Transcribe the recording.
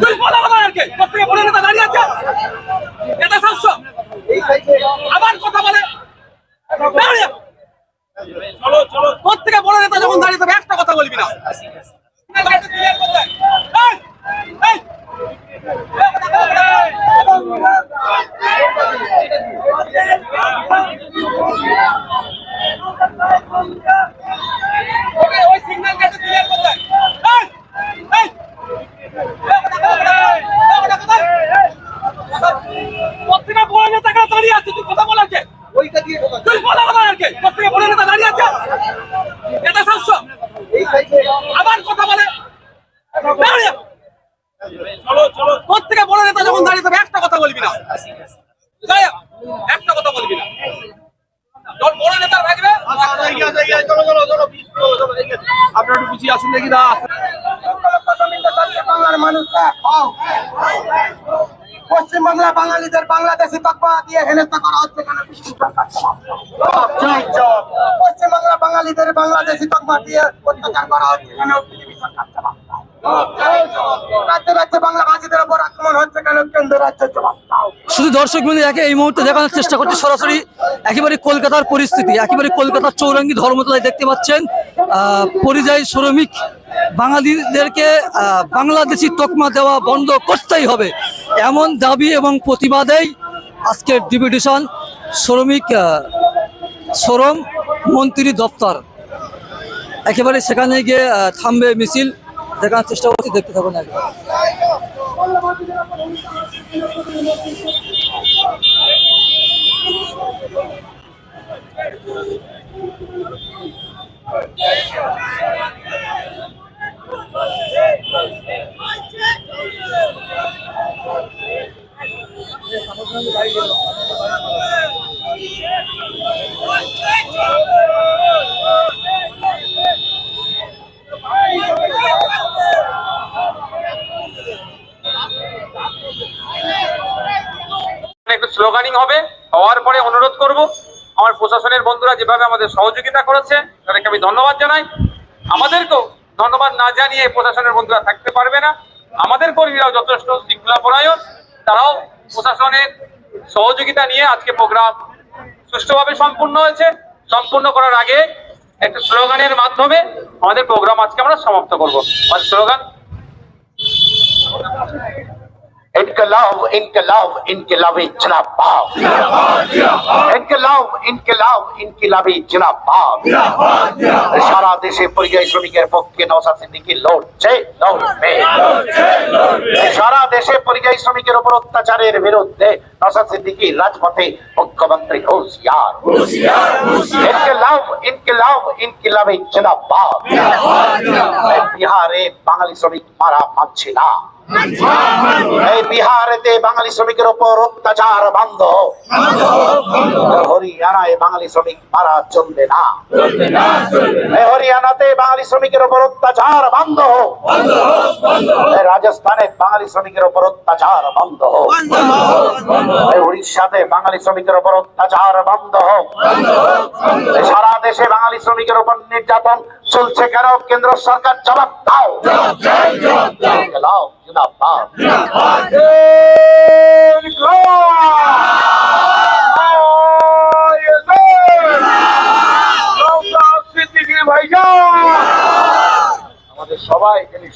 তুই বলা বলা আর কি? প্রত্যেকে বলে নেতা দাঁড়িয়ে আছে? এটা শাস্য আবার কথা বলে দাঁড়িয়ে প্রত্যেকে বলে নেতা যখন দাঁড়িয়ে থাকবে একটা কথা বলবি না এই, এই, ওকে, ওই signal টা একটু clear করতে হয়। এই, এই, প্রত্যেকে বলে নেতা কেন দাঁড়িয়ে আছে তুই কথা বলার কে তুই বলা বলা আর কি প্রত্যেকে বলে নেতা দাঁড়িয়ে আছে এটা শাস্য আবার কথা বলে। প্রত্যেকে নেতা যখন দাঁড়িয়ে একটা কথা বলবি না। একটা কথা বলবি না। যখন বড় নেতা থাকবে। আপনারা একটু পিছিয়ে আসুন দেখি দা বাংলার পশ্চিম বাংলা বাঙালিদের বাংলাদেশি তকমা দিয়ে হেনস্থা করা হচ্ছে কেন? পশ্চিম বাংলা বাঙালিদের বাংলাদেশি তকমা দিয়ে অত্যাচার করা হচ্ছে কেন? আক্রমণ হচ্ছে কেন? কেন্দ্র রাজ্য শুধু দর্শক বিন্দু একে এই মুহূর্তে দেখানোর চেষ্টা করছি। সরাসরি একেবারে কলকাতার পরিস্থিতি, একেবারে কলকাতার চৌরঙ্গি ধর্মতলায় দেখতে পাচ্ছেন পরিযায়ী শ্রমিক বাঙালিদেরকে বাংলাদেশি তকমা দেওয়া বন্ধ করতেই হবে। এমন দাবি এবং প্রতিবাদেই আজকের ডিপুটেশন শ্রমিক শ্রম মন্ত্রী দপ্তর। একেবারে সেখানে গিয়ে থামবে মিছিল। দেখার চেষ্টা করছি, দেখতে থাকুন একবার একটু স্লোগানিং হবে। হওয়ার পরে অনুরোধ করব। আমার প্রশাসনের বন্ধুরা যেভাবে আমাদের সহযোগিতা করেছে, তাদেরকে আমি ধন্যবাদ জানাই। আমাদেরকেও ধন্যবাদ না জানিয়ে প্রশাসনের বন্ধুরা থাকতে পারবে না। আমাদের কর্মীরাও যথেষ্ট শৃঙ্খলা পরায়ণ। তারাও প্রশাসনের সহযোগিতা নিয়ে আজকে প্রোগ্রাম সুষ্ঠুভাবে সম্পূর্ণ হয়েছে সম্পূর্ণ করার আগে একটা স্লোগানের মাধ্যমে আমাদের প্রোগ্রাম আজকে আমরা সমাপ্ত করবো আমাদের স্লোগান इनकलाब इनकलाब इनकलाबी जिंदाबाद ইনকলাব ইনকলাব ইনকিলাবি জিন্দাবাদ সারা দেশে পরিযায়ী শ্রমিকের পক্ষে নওশাদ সিদ্দিকী লড়ছে লড়বে সারা দেশে পরিযায়ী শ্রমিকের উপর অত্যাচারের বিরুদ্ধে সিদ্দিকী রাজপথে মুখ্যমন্ত্রী হুঁশিয়ার। ইনকলাব ইনকলাব ইনকিলাবি জিন্দাবাদ। এই বিহারে বাঙালি শ্রমিক মারা পাচ্ছে না। এই বিহারেতে বাঙালি শ্রমিকের উপর অত্যাচার বন্ধ। হরিয়ানায় বাঙালি শ্রমিক মারা চলবে না। হরিয়ানাতে বাঙালি শ্রমিকের উপর অত্যাচার বন্ধ রাজস্থানে বাঙালি শ্রমিকের উপর অত্যাচার বন্ধ হোক। উড়িষ্যাতে বাঙালি শ্রমিকের উপর অত্যাচার বন্ধ হোক। সারা দেশে বাঙালি শ্রমিকের উপর নির্যাতন চলছে কেন? কেন্দ্র সরকার জবাব দাও দাও। আমাদের সবাই এখানে